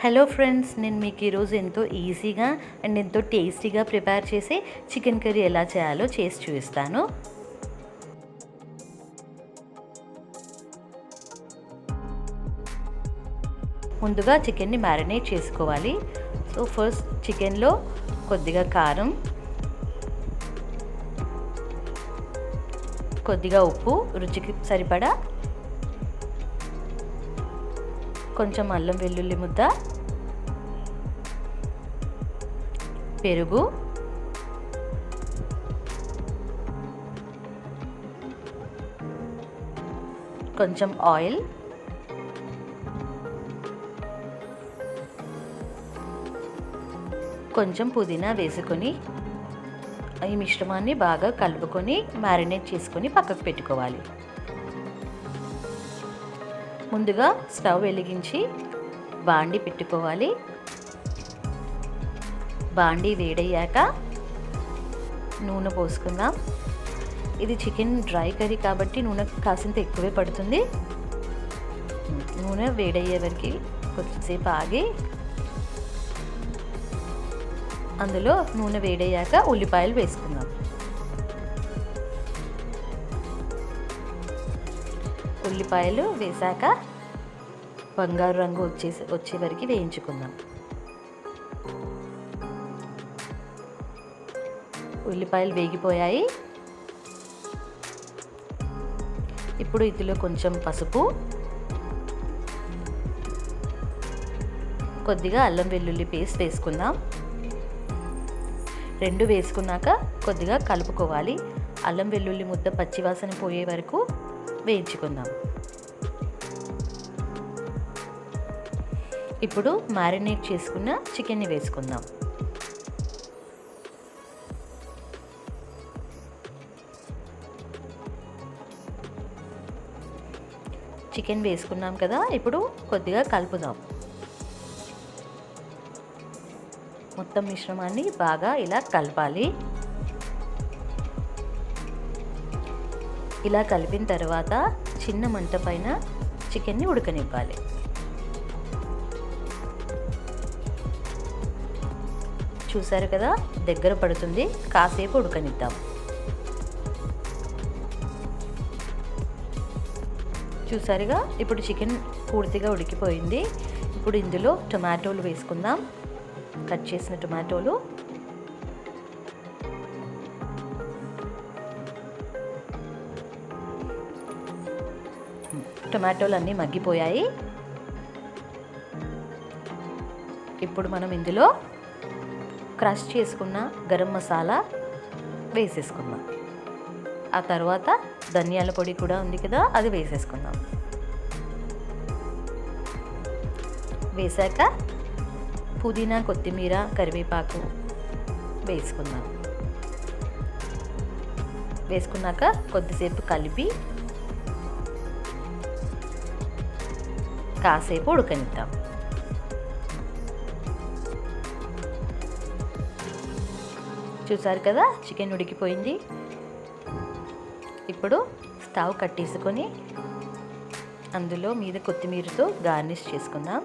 Hello friends నేను మీకు ఈరోజు ఎంతో ఈజీగా అండ్ ఎంతో టేస్టీగా ప్రిపేర్ చేసి చికెన్ కర్రీ ఎలా చేయాలో చేసి చూపిస్తాను. ముందుగా చికెన్ని మ్యారినేట్ చేసుకోవాలి. సో ఫస్ట్ చికెన్లో కొద్దిగా కారం కొద్దిగా ఉప్పు రుచికి సరిపడా కొంచెం అల్లం వెల్లుల్లి ముద్ద పెరుగు కొంచెం ఆయిల్ కొంచెం పుదీనా వేసుకొని ఈ మిశ్రమాన్ని బాగా కలుపుకొని మ్యారినేట్ చేసుకొని పక్కకు పెట్టుకోవాలి. ముందుగా స్టవ్ వెలిగించి బాండి పెట్టుకోవాలి. బాండి వేడయ్యాక నూనె పోసుకుందాం. ఇది చికెన్ డ్రై కర్రీ కాబట్టి నూనె కాసింత ఎక్కువే పడుతుంది. నూనె వేడయ్యే వరకు కొంచెంసేపు ఆగి అందులో నూనె వేడయ్యాక ఉల్లిపాయలు వేసుకుందాం. ఉల్లిపాయలు వేశాక బంగారు రంగు వచ్చేసి వచ్చే వరకు వేయించుకుందాం. ఉల్లిపాయలు వేగిపోయాయి. ఇప్పుడు ఇందులో కొంచెం పసుపు కొద్దిగా అల్లం వెల్లుల్లి పేస్ట్ వేసుకుందాం. రెండు వేసుకున్నాక కొద్దిగా కలుపుకోవాలి. అల్లం వెల్లుల్లి ముద్ద పచ్చివాసన పోయే వరకు వేయించుకుందాం ఇప్పుడు మ్యారినేట్ చేసుకున్న చికెన్ని వేసుకుందాం. చికెన్ వేసుకున్నాం కదా ఇప్పుడు కొద్దిగా కలుపుదాం. మొత్తం మిశ్రమాన్ని బాగా ఇలా కలపాలి. ఇలా కలిపిన తర్వాత చిన్న మంట పైన చికెన్ని ఉడకనివ్వాలి. చూసారు కదా? దగ్గర పడుతుంది. కాసేపు ఉడకనిద్దాం. చూసారుగా? ఇప్పుడు చికెన్ పూర్తిగా ఉడికిపోయింది. ఇప్పుడు ఇందులో టొమాటోలు వేసుకుందాం. కట్ చేసిన టొమాటోలు టొమాటోలు అన్నీ మగ్గిపోయాయి. ఇప్పుడు మనం ఇందులో క్రష్ చేసుకున్న గరం మసాలా వేసేసుకుందాం. ఆ తర్వాత ధనియాల పొడి కూడా ఉంది కదా అది వేసేసుకుందాం. వేశాక పుదీనా కొత్తిమీర కరివేపాకు వేసుకుందాం. వేసుకున్నాక కొద్దిసేపు కలిపి కాసేపు ఉడకనిద్దాం. చూసారు కదా చికెన్ ఉడికిపోయింది. ఇప్పుడు స్టవ్ కట్టేసుకొని అందులో మీద కొత్తిమీరతో గార్నిష్ చేసుకుందాం.